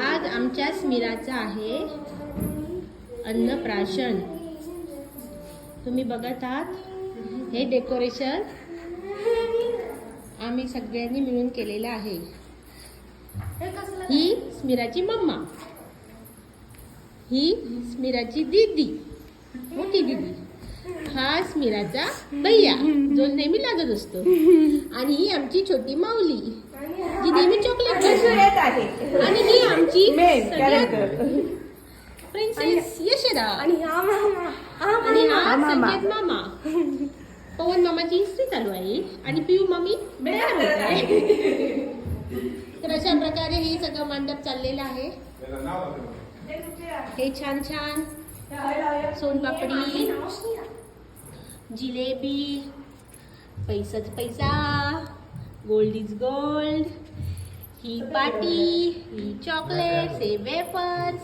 आज आमच्या स्मिराचं आहे अन्नप्राशन. तुम्ही बघत आहात? हे डेकोरेशन आम्ही सगळ्यांनी मिळून केलेलं आहे. ही स्मिराची मम्मा. ही स्मिराची दीदी. मोठी दीदी. हा स्मिराचा भैया जो नेहमी लागत असतो. आणि ही आमची छोटी माऊली. जी नेहमी चॉकलेट खाते. आणि ही आमची मेन सगळ्यात कॅरेक्टर प्रिन्सेस यशोदा. आणि हा मामा. आणि हा मामा. संकेत मामा. पवन मामाची हिस्ट्री चालू आहे. आणि पियू मामी होत आहे. तर अशा प्रकारे हे सगळं मंडप चाललेलं आहे. हे छान छान सोनपापडी जिलेबी पैसाच पैसा. गोल्ड इज गोल्ड ही पाटी ही चॉकलेट्स हे वेफर्स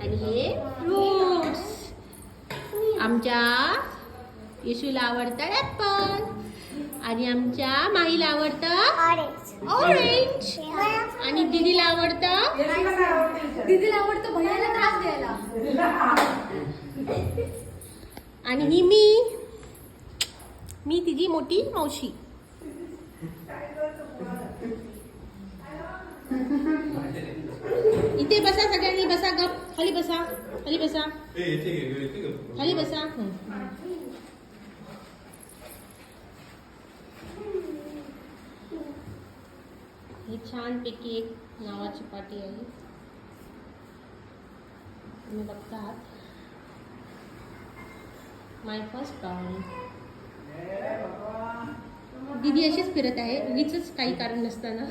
आणि हे फ्रुट्स आमच्या येशूला आवडतं ऍपल आणि आमच्या माहीला आवडतं ऑरेंज आणि दीदीला आवडतं? दीदीला आवडतं भैयाला त्रास द्यायला. आणि ही मी. मी तिची मोठी मावशी. इथे बसा सगळ्यांनी बसा गप. खाली बसा खाली बसा. खाली बसा. हं. ही छान पैकी एक नावाची पाटी आहे. तुम्ही बघतात. माय फर्स्ट टाइम दीदी अशीच फिरत आहे. उगीच काही कारण नसताना.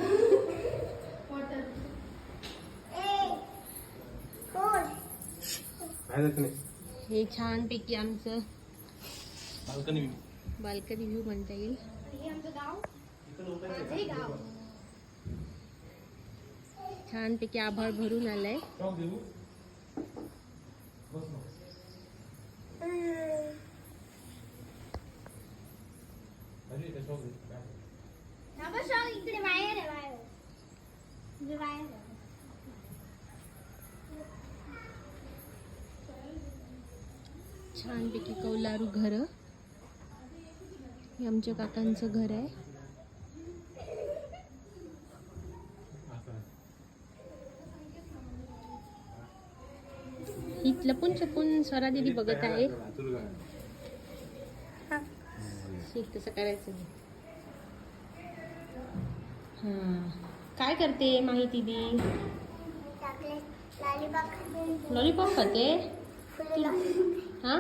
हे छान पैकी आमचं बाल्कनी व्ह्यू म्हणता येईल. छान पैकी आभाळ भरून आलंय. इकडे बाहेर आहे बाहेर बाहेर आहे. छान पैकी कौलारू घर हे आमच्या काकांचं घर आहे ही लपून छपून स्वरा दिदी बघत आहे शिक तसं करायचं हा. काय करते माहिती दी लॉलीपॉप लॉलीपॉप खाते? हा?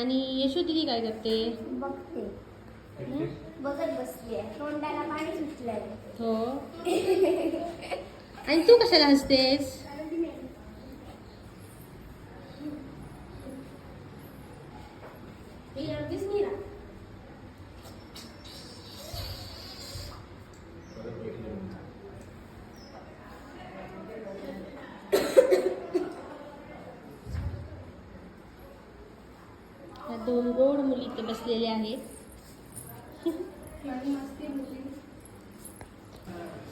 आणि यशो दिदी काय करते? बघते. बघत बसली आहे. तोंडाला पाणी सुटलंय. हो. आणि तू कशाला हसतेस ना. ह्या दोन गोड मुली आलेले आहेत.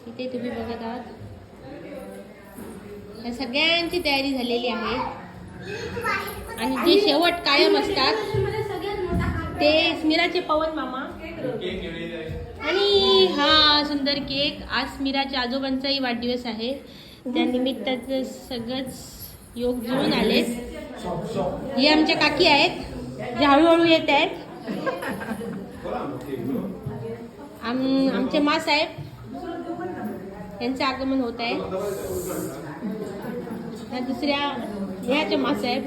इथे तुम्ही बघत आहात. सगळ्यांची तयारी झालेली आहे. आणि जे शेवट कायम असतात ते स्मिराचे पवन मामा. आणि हा सुंदर केक आज स्मिराच्या आजोबांचाही वाढदिवस आहे. त्यानिमित्ताच सगळंच योग जुळून आले हे आमच्या काकी आहेत. जे हळूहळू येत आहेत. आम आमचे मासाहेब यांचं आगमन होत आहे. दुसऱ्या ह्याचे मासाहेब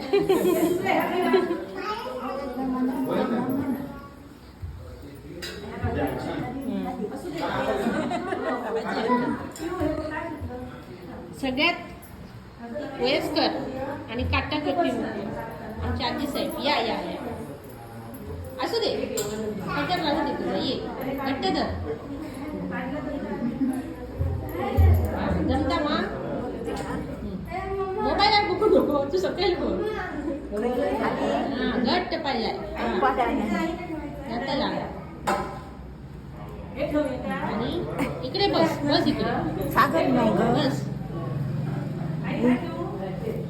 सगळ्यात वयस्कर आणि काटाकटी आमच्या आजी साहेब या या या. दे पटकन लागू दे तुला ये घट्ट धर जमता मा मोबाईल बघू नको तू सकाळी बोल हा घट्ट पाहिजे लाग आणि इकडे बस बस इकडे सागर नाही बस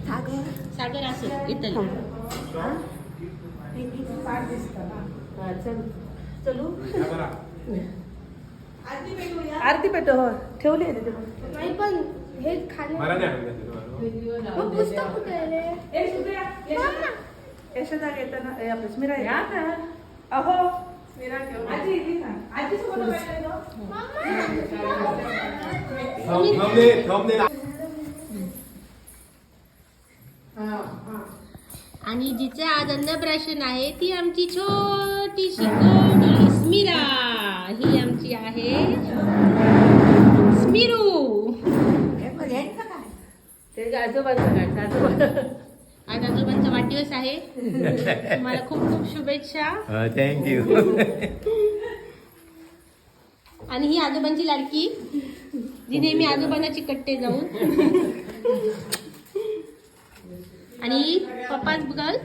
सागर सागर असं इथं चलू. आरती पेटो हो. ठेवली आहे तिथे नाही पण हे खाणे मग पुस्तक कुठे आहे रे? मम्मा. यशोदा येताना ए, आपलं स्मिरा येते. अहो आणि जिचे आज अन्नप्राशन आहे ती आमची छोटीशी गोडी स्मिरा ही आमची आहे. स्मिरू. ते आजोबांचं आजोबा. आज आजोबांचा वाढदिवस आहे. तुम्हाला खूप खूप शुभेच्छा. थँक्यू आणि ही आजोबांची लाडकी जी नेहमी आजोबांना चिकटते जाऊन. आणि पप्पाच बघल?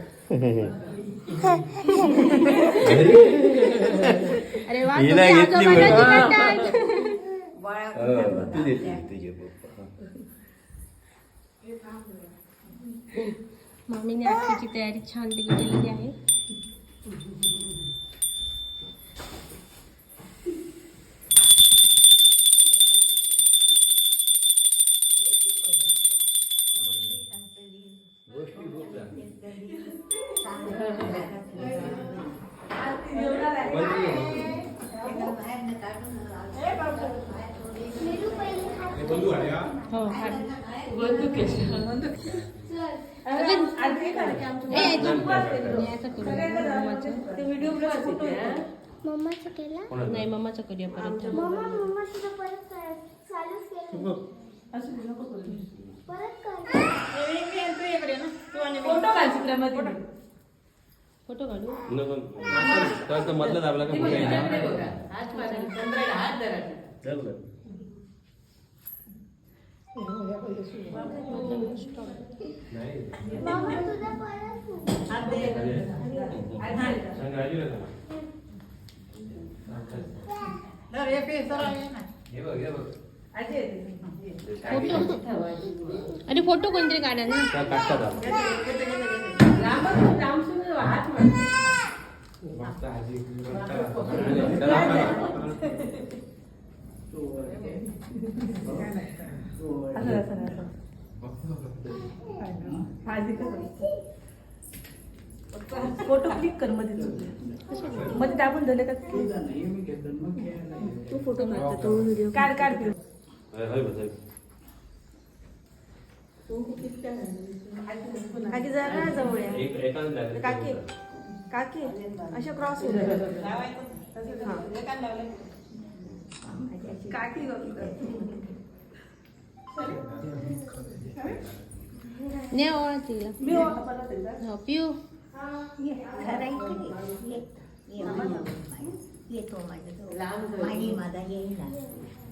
अरे वा तुम्ही हिला घेतली आजोबांना बरं. चिकटतात तू देते तुझे पप्पा. मामीने आजची तयारी छानपैकी केलेली आहे मेरू पहिली खात हो हा. अरे, आजी खरं की आमच्या ए, याचं- नाही, असं करू मम्माचं. ते व्हिडिओ प्लस फोटो येते. मम्माचं केलं? नाही मम्माचं करूया परत. फोटो काढू मधलं दाबला का अरे फोटो आणि फोटो कोणतरी काढा ना. हात असं? फोटो क्लिक कर मध्ये मध्ये दाबून झाले का? तू फोटो काढ तू व्हिडिओ काढ काढ. काकी जरा जवळ या. काकी काकी अशा क्रॉस काकी ने ओळख तिला. हो, पिऊ. येतो माझी माझा येईल ना.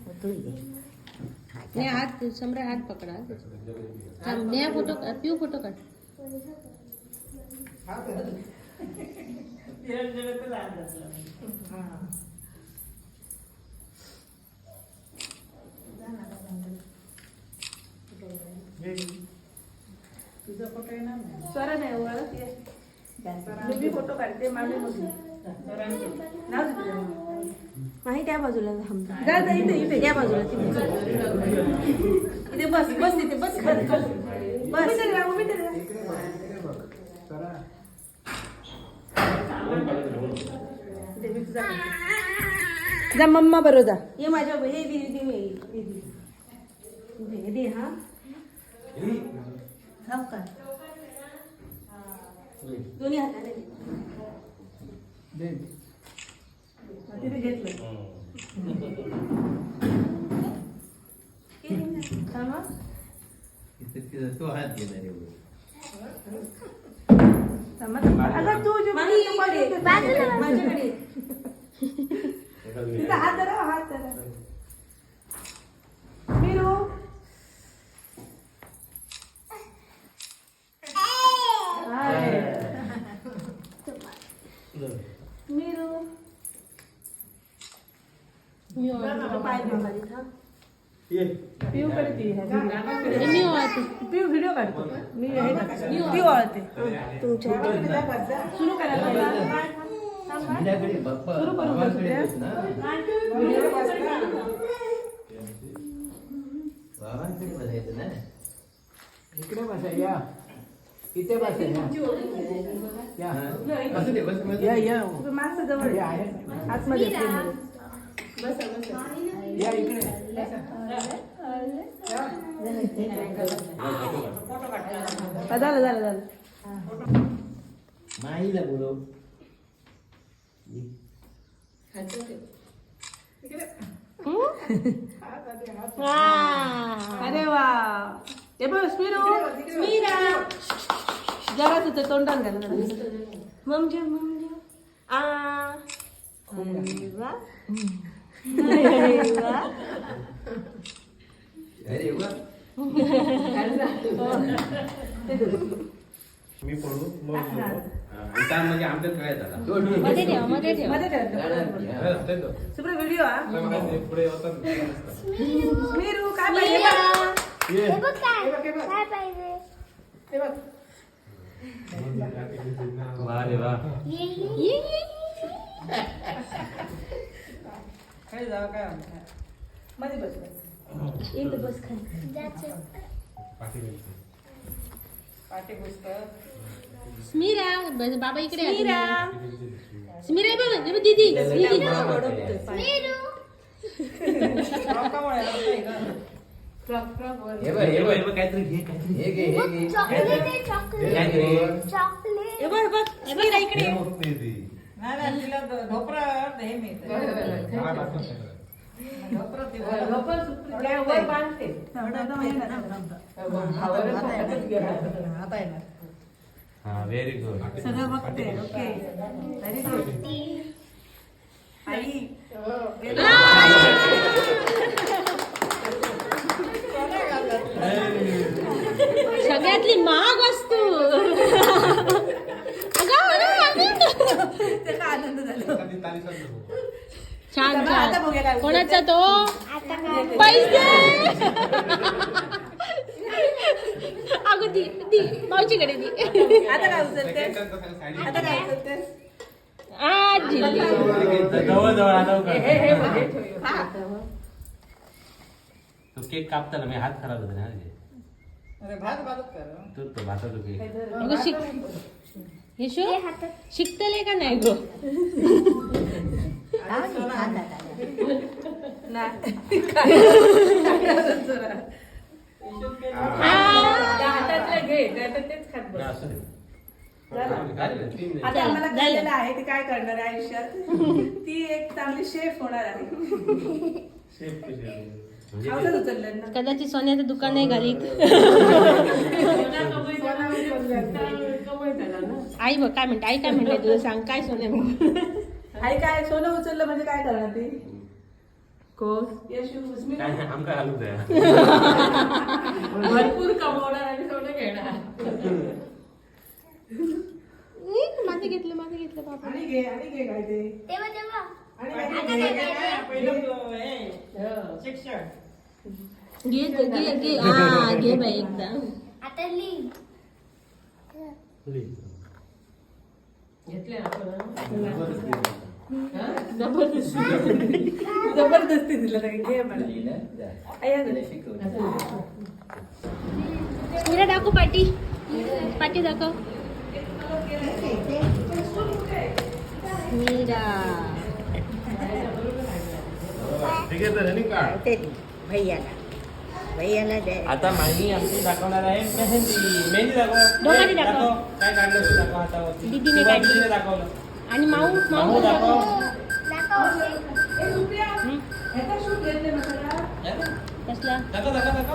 मग तू ये. ने हात सम्राट हात पकडा. थांब, ने फोटो काढ पिऊ फोटो काढ. स्वरा नाही ओळख ये मी बी फोटो काढते मामी बसून त्या बाजूला थांब जा जा इथे इथे त्या बाजूला तिथे इथे बस बस तिथे बस बस बस बस उभी जा मम्मा बरोबर जा ये माझ्या हे दे दे मी दे. हा दे का दोन्ही हाताने तिथे घेतलं थांबा. तो हात घेणार अगं तू माझ्याकडे हात धरा हात धरा मीरू हाय. मीरू मी ओळख पाय मामाली थांब पिऊ मी व्हिडिओ काढतो. मी पिऊ वळते सुरू करायला सुरू करू ना? इकडे बसा या. इथे बसा या. हा. या मागचं जवळ आतमध्ये. या. इकडे. झालं झालं झालं माईला बोलव अरे वा ते बघ स्मिरू स्मिरा जरा तुझं तोंडात घाल जरा. ममजे ममजे आ अरे वा. अरे वा. मी पडू मग आता म्हणजे आमच्यात काय झाला मध्ये ठेवा मध्ये ठेवा. मध्ये ठेव. हा. सुप्रिया व्हिडिओ हा? पुढे स्मिरू काय पाहिजे? ये. हे बघ हे बघ वा रे वा. ये, ये, ये. खाली जावं काय मध्ये बस बस. पाठी पुस्तक स्मिरा बस, बाबा इकडे तुम्ही. स्मिरा. बघ हे बघ, दीदी दीदी हे बघ हे बघ. हे बघ काहीतरी घे काहीतरी हे घे हे घे घे? हे बघ हे बघ स्मिरा इकडे. ये. थोड्या वर बांधते हा व्हेरी गुड सगळं बघते ओके व्हेरी गुड आई सगळ्यातली महाग वस्तू अगं, अगं, अगं. त्याचा आनंद झाला छान आता- आता बघूया काय छान कोणाचा तो पैसे अगं दी दी मावशीकडे दी आता काय उचलतेस आता काय उचलतेस आ जिल्ली जवळ जवळ. हे हे हे. हा. तो केक कापताना मी हात खराब होते ना. तो तो भाताचा केक अगं शिक शो शिकतले का नाही गो त्या हातातलं घे तेच खात बस. असू. आता आम्हाला. कळलेलं आहे ती काय करणार आहे आयुष्यात. ती एक चांगली शेफ होणार आहे. म्हणजे औषध उचललं ना. कदाचित सोन्याचं दुकान नाही घालीत आई बघ काय म्हणते? आई काय म्हणते तुला? सांग काय सोन्या बघ आई काय सोनं उचललं म्हणजे काय करणार ती? स्मिता. काय नाही, आमका घालूच आहे भरपूर कमवणार आणि सोनं घेणार. माझं घेतलं माझं घेतलं बाबा. आणि घे आणि घे काय ते? आणि काय ते? घे. घे घे घे. घे हा घे बाई एकदा. जबरदस्ती दिलं नाही घे मला. दाखव पाटी. पाटी दाखव. भैयाला. भैयाला दे. आता माही आमची दाखवणार आहे. मेहंदी. मेहंदी दाखव. काय काढलं तू दाखव हातावरती. दीदीने किंवा काढली. दीदीने दाखवलं. आणि माऊ माऊ दाखव? कसला? दाखव दाखव दाखव.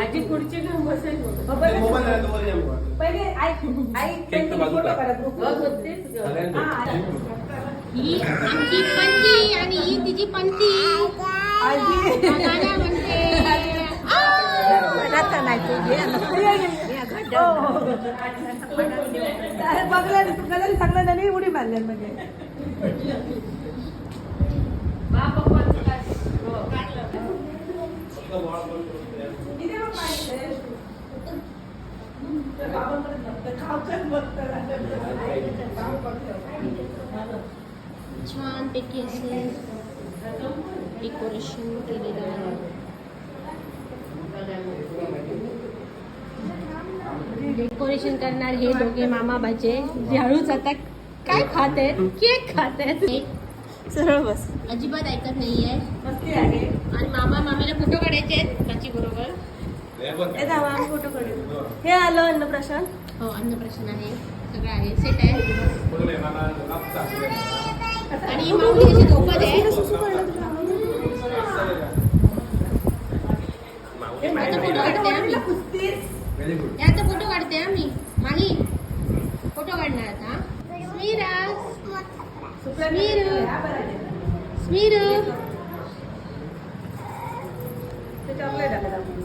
आजी खुर्ची घेऊन बसेल पहिले आई आई फोटो ही आमची आणि ही तिची पंती नाही बघला उडी मारल्या म्हणजे इथे बघ पाणी आहे. त्या बाबांकडे बघतं, खावचं बघतं. छानपैकी असे डेकोरेशन केलेलं आहे. डेकोरेशन करणार हे दोघे मामा भाजे झाडूच हळूच आता काय खात आहेत? केक खात आहेत. सरळ बस. अजिबात ऐकत नाहीये. आणि मामा मामीला फोटो काढायचे आहेत बाची बरोबर. हे धावा आम्ही फोटो काढू. हे. आलं अन्नप्राशन. हो अन्नप्राशन आहे. सगळं आहे. सेट आहे. आणि ही माऊली अशी झोपत आहे. आता फोटो काढते आम्ही. हे आता फोटो काढते आम्ही. माही फोटो काढणार आता. स्मीरा स्मीरू स्मीरू ते चॉकलेट आहे